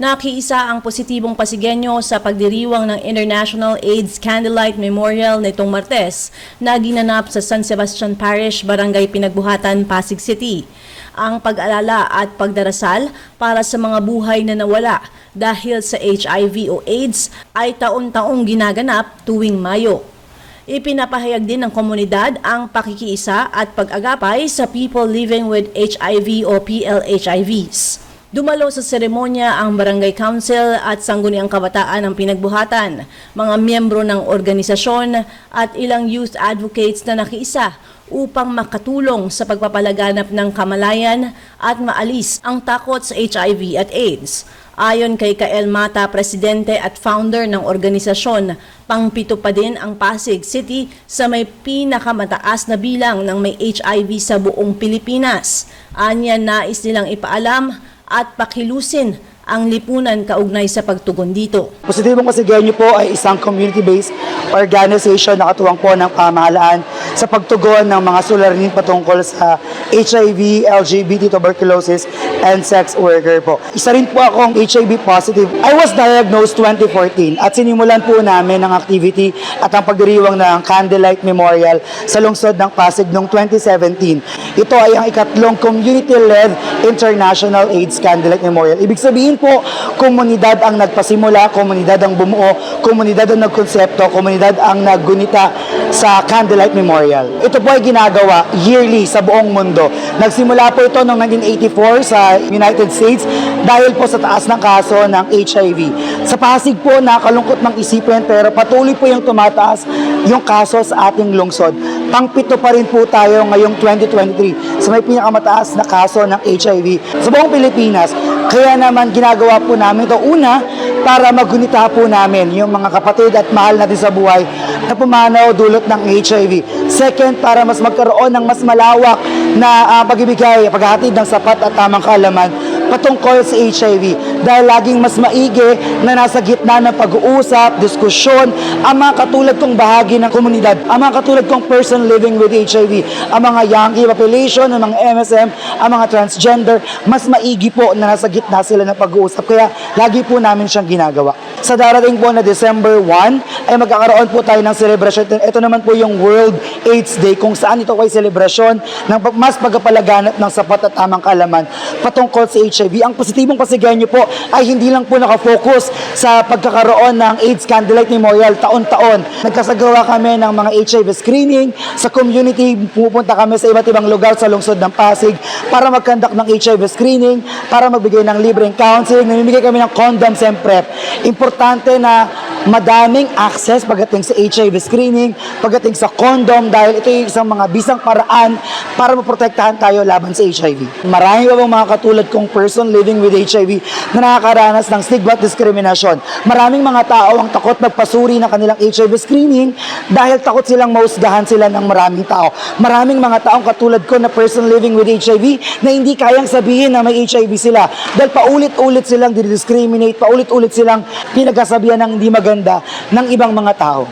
Nakiisa ang positibong pasigenyo sa pagdiriwang ng International AIDS Candlelight Memorial nitong Martes na ginanap sa San Sebastian Parish, Barangay Pinagbuhatan, Pasig City. Ang pag-alala at pagdarasal para sa mga buhay na nawala dahil sa HIV o AIDS ay taon-taong ginaganap tuwing Mayo. Ipinapahayag din ng komunidad ang pakikiisa at pag-agapay sa people living with HIV o PLHIVs. Dumalo sa seremonya ang Barangay Council at Sangguniang Kabataan ng Pinagbuhatan, mga miyembro ng organisasyon at ilang youth advocates na nakiisa upang makatulong sa pagpapalaganap ng kamalayan at maalis ang takot sa HIV at AIDS. Ayon kay Kael Mata, presidente at founder ng organisasyon, pangpito pa din ang Pasig City sa may pinakamataas na bilang ng may HIV sa buong Pilipinas. Anya nais nilang ipaalam at pakilusin ang lipunan kaugnay sa pagtugon dito. Positibong Pasigenyo po ay isang community-based organization na katuwang po ng pamahalaan sa pagtugon ng mga suliranin patungkol sa HIV, LGBT, tuberculosis, and sex worker po. Isa rin po akong HIV positive. I was diagnosed 2014 at sinimulan po namin ang activity at ang pagdiriwang ng Candlelight Memorial sa lungsod ng Pasig noong 2017. Ito ay ang ikatlong community-led International AIDS Candlelight Memorial. Ibig sabihin po, komunidad ang nagpasimula, komunidad ang bumuo, komunidad ang nagkonsepto, komunidad ang naggunita sa Candlelight Memorial. Ito po ay ginagawa yearly sa buong mundo. Nagsimula po ito noong 1984 sa United States dahil po sa taas ng kaso ng HIV. Sa Pasig po, nakalungkot ng isipin pero patuloy po yung tumataas yung kaso sa ating lungsod. Pangpito pa rin po tayo ngayong 2023 sa may pinakamataas na kaso ng HIV sa buong Pilipinas. Kaya naman ginagawa po namin ito una para magunita po namin yung mga kapatid at mahal natin sa buhay na pumanaw dulot ng HIV. Second, para mas magkaroon ng mas malawak na uh, pagbibigay, paghahatid ng sapat at tamang kaalaman patungkol sa HIV dahil laging mas maigi na nasa gitna ng pag-uusap, diskusyon, ang mga katulad kong bahagi ng komunidad, ang mga katulad kong person living with HIV, ang mga Yankee population, ang mga MSM, ang mga transgender, mas maigi po na nasa gitna sila ng pag-uusap. Kaya lagi po namin siyang ginagawa. Sa darating po na December 1 ay magkakaroon po tayo ng celebration. Ito naman po yung World AIDS Day kung saan ito ay celebration ng mas pagkapalaganap ng sapat at tamang kaalaman patungkol sa HIV. Ang positibong pasiganyo po ay hindi lang po nakafocus sa pagkakaroon ng AIDS Candlelight Memorial taon-taon. Nagkasagawa kami ng mga HIV screening sa community. Pupunta kami sa iba't ibang lugar sa lungsod ng Pasig para mag-conduct ng HIV screening, para magbigay ng libreng counseling. Namimigay kami ng condoms and PrEP. Importante na madaming access pagdating sa HIV screening, pagdating sa condom dahil ito yung isang mga bisang paraan para maprotektahan tayo laban sa HIV. Marami pa mga katulad kong person living with HIV na nakakaranas ng stigma at diskriminasyon. Maraming mga tao ang takot magpasuri ng kanilang HIV screening dahil takot silang mausgahan sila ng maraming tao. Maraming mga taong katulad ko na person living with HIV na hindi kayang sabihin na may HIV sila dahil paulit-ulit silang discriminate, paulit-ulit silang pinagkasabihan ng hindi maganda ng ibang mga tao.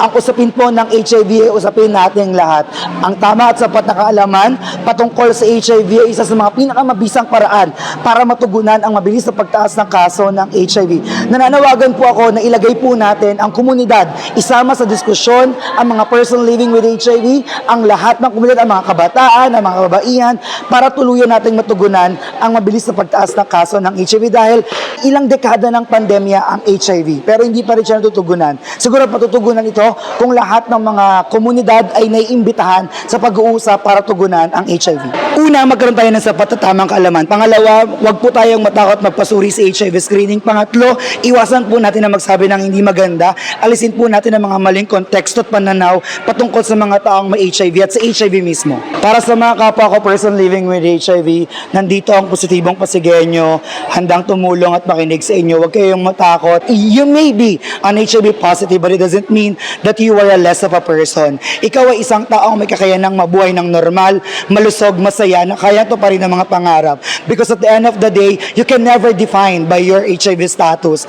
Ang usapin po ng HIV ay usapin nating lahat. Ang tama at sapat na kaalaman patungkol sa HIV ay isa sa mga pinakamabisang paraan para matugunan ang mabilis na pagtaas ng kaso ng HIV. Nananawagan po ako na ilagay po natin ang komunidad, isama sa diskusyon ang mga person living with HIV, ang lahat ng komunidad, ang mga kabataan, ang mga kababaihan, para tuluyan nating matugunan ang mabilis na pagtaas ng kaso ng HIV dahil ilang dekada ng pandemya ang HIV pero hindi pa rin siya natutugunan. Siguro patutugunan ito kung lahat ng mga komunidad ay naiimbitahan sa pag-uusap para tugunan ang HIV. Una, magkaroon tayo ng sapat at tamang kaalaman. Pangalawa, wag po tayong matakot magpasuri sa HIV screening. Pangatlo, iwasan po natin na magsabi ng hindi maganda. Alisin po natin ang mga maling konteksto at pananaw patungkol sa mga taong may HIV at sa HIV mismo. Para sa mga kapwa ko person living with HIV, nandito ang positibong pasigenyo, handang tumulong at makinig sa inyo. Huwag kayong matakot. You may be an HIV positive but it doesn't mean that you are less of a person. Ikaw ay isang taong may kakayanang mabuhay ng normal, malusog, masaya, na kaya to pa rin ang mga pangarap. Because at the end of the day, you can never define by your HIV status.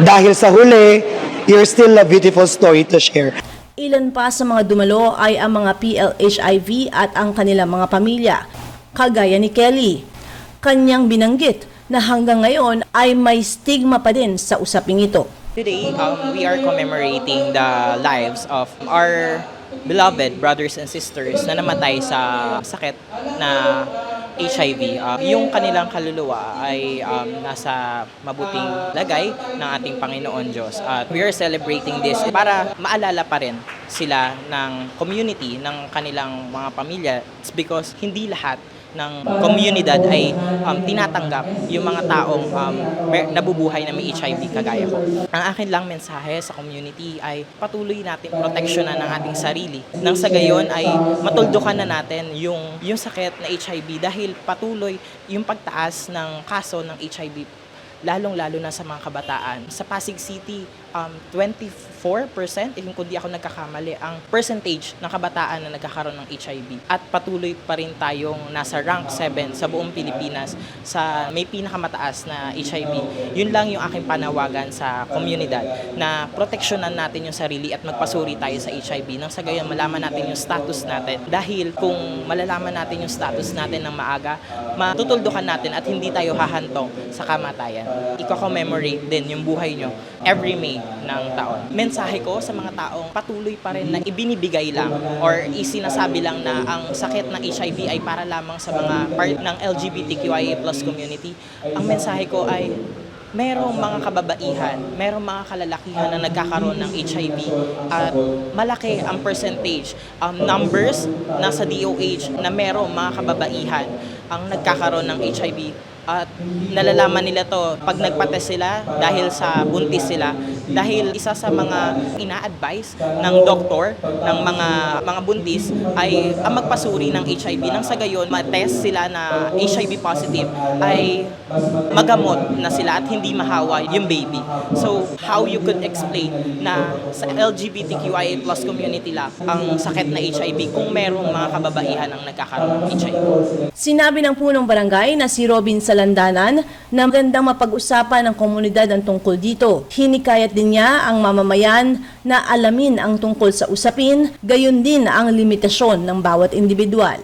Dahil sa huli, you're still a beautiful story to share. Ilan pa sa mga dumalo ay ang mga PLHIV at ang kanilang mga pamilya, kagaya ni Kelly. Kanyang binanggit na hanggang ngayon ay may stigma pa din sa usaping ito. Today, um, we are commemorating the lives of our beloved brothers and sisters na namatay sa sakit na HIV. Uh, yung kanilang kaluluwa ay um, nasa mabuting lagay ng ating Panginoon Diyos. At we are celebrating this para maalala pa rin sila ng community, ng kanilang mga pamilya. It's because hindi lahat ng komunidad ay um, tinatanggap yung mga taong um, mer- nabubuhay na may HIV kagaya ko. Ang akin lang mensahe sa community ay patuloy natin proteksyonan ng ating sarili. Nang sa gayon ay matuldukan na natin yung, yung sakit na HIV dahil patuloy yung pagtaas ng kaso ng HIV lalong-lalo na sa mga kabataan. Sa Pasig City, um, 24%, eh, kung di ako nagkakamali, ang percentage ng kabataan na nagkakaroon ng HIV. At patuloy pa rin tayong nasa rank 7 sa buong Pilipinas sa may pinakamataas na HIV. Yun lang yung aking panawagan sa komunidad na proteksyonan natin yung sarili at magpasuri tayo sa HIV nang sa gayon malaman natin yung status natin. Dahil kung malalaman natin yung status natin ng maaga, matutuldukan natin at hindi tayo hahantong sa kamatayan. Iko-commemorate din yung buhay nyo every May ng taon. Mensahe ko sa mga taong patuloy pa rin na ibinibigay lang or isinasabi lang na ang sakit ng HIV ay para lamang sa mga part ng LGBTQIA plus community. Ang mensahe ko ay merong mga kababaihan, merong mga kalalakihan na nagkakaroon ng HIV at malaki ang percentage, um, numbers nasa DOH na merong mga kababaihan ang nagkakaroon ng HIV at nalalaman nila to pag nagpates sila dahil sa buntis sila dahil isa sa mga ina-advise ng doktor ng mga mga buntis ay ang magpasuri ng HIV nang sa gayon ma-test sila na HIV positive ay magamot na sila at hindi mahawa yung baby. So how you could explain na sa LGBTQIA plus community lang ang sakit na HIV kung merong mga kababaihan ang nagkakaroon ng HIV. Sinabi ng punong barangay na si Robin Salandanan na magandang mapag-usapan ng komunidad ang tungkol dito. Hinikayat din niya ang mamamayan na alamin ang tungkol sa usapin, gayon din ang limitasyon ng bawat individual.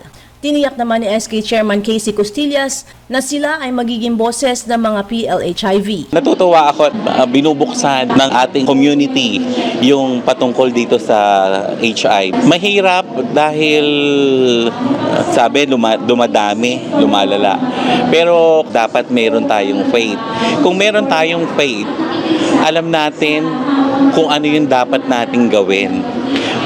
Tiniyak naman ni SK Chairman Casey Costillas na sila ay magiging boses ng mga PLHIV. Natutuwa ako at uh, binubuksan ng ating community yung patungkol dito sa HIV. Mahirap dahil uh, sabi dumadami, lumalala. Pero dapat meron tayong faith. Kung meron tayong faith, alam natin kung ano yung dapat nating gawin.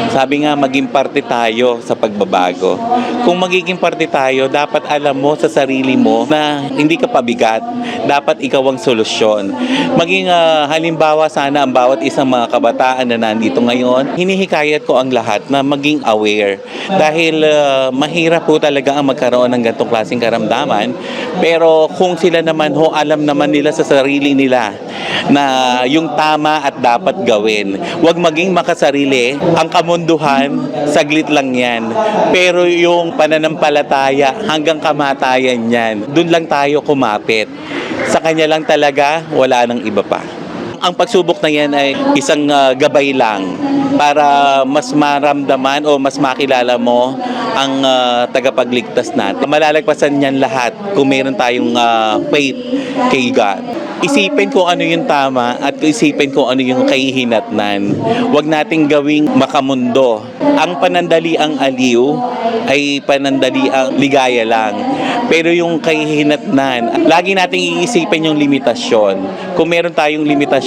Sabi nga, maging parte tayo sa pagbabago. Kung magiging parte tayo, dapat alam mo sa sarili mo na hindi ka pabigat. Dapat ikaw ang solusyon. Maging ah, halimbawa sana ang bawat isang mga kabataan na nandito ngayon, hinihikayat ko ang lahat na maging aware. Dahil ah, mahirap po talaga ang magkaroon ng ganitong klaseng karamdaman. Pero kung sila naman ho, alam naman nila sa sarili nila na yung tama at dapat gawin. Huwag maging makasarili. Ang kamunduhan, saglit lang yan. Pero yung pananampalataya hanggang kamatayan yan, dun lang tayo kumapit. Sa kanya lang talaga, wala nang iba pa. Ang pagsubok na yan ay isang ah, gabay lang para mas maramdaman o mas makilala mo ang ah, tagapagligtas natin. Malalagpasan niyan lahat kung meron tayong ah, faith kay God. Isipin kung ano yung tama at isipin kung ano yung kahihinatnan. Huwag nating gawing makamundo. Ang panandali ang aliw ay panandali ang ligaya lang. Pero yung kahihinatnan, lagi nating iisipin yung limitasyon. Kung meron tayong limitasyon,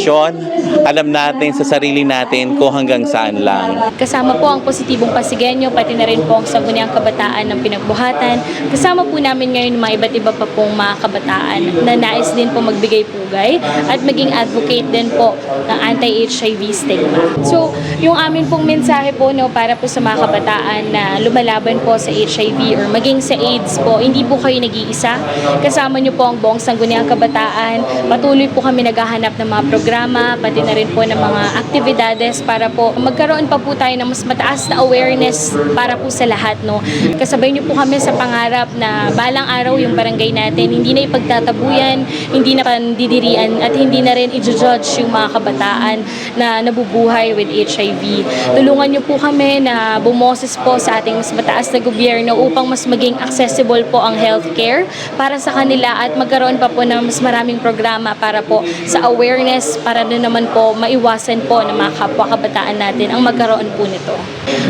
alam natin sa sarili natin kung hanggang saan lang. Kasama po ang positibong Pasigenyo, pati na rin po ang Sangguniang Kabataan ng Pinagbuhatan. Kasama po namin ngayon mga iba't iba pa pong mga kabataan na nais din po magbigay pugay at maging advocate din po ng anti-HIV stigma. So, yung amin pong mensahe po no, para po sa mga kabataan na lumalaban po sa HIV or maging sa AIDS po, hindi po kayo nag-iisa. Kasama niyo po ang buong Sangguniang Kabataan. Patuloy po kami naghahanap ng mga programa programa, pati na rin po ng mga aktibidades para po magkaroon pa po tayo ng mas mataas na awareness para po sa lahat. No? Kasabay niyo po kami sa pangarap na balang araw yung barangay natin, hindi na ipagtatabuyan, hindi na pandidirian at hindi na rin i-judge yung mga kabataan na nabubuhay with HIV. Tulungan niyo po kami na bumoses po sa ating mas mataas na gobyerno upang mas maging accessible po ang healthcare para sa kanila at magkaroon pa po ng mas maraming programa para po sa awareness para din naman po maiwasan po ng mga kapwa kabataan natin ang magkaroon po nito.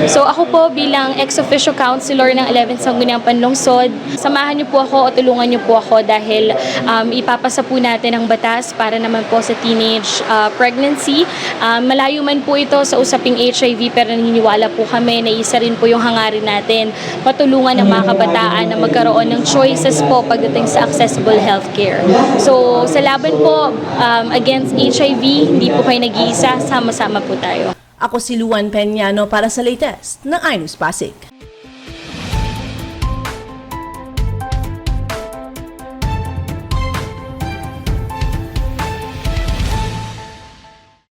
So ako po bilang ex-official counselor ng 11th Sangguniang Panlungsod, samahan niyo po ako o tulungan niyo po ako dahil um, ipapasa po natin ang batas para naman po sa teenage uh, pregnancy. Um, malayo man po ito sa usaping HIV pero naniniwala po kami na isa rin po yung hangarin natin patulungan ng mga kabataan na magkaroon ng choices po pagdating sa accessible healthcare. So sa laban po um, against HIV, hindi po kayo nag-iisa, sama-sama po tayo. Ako si Luan Peñano para sa latest ng iNews Pasig.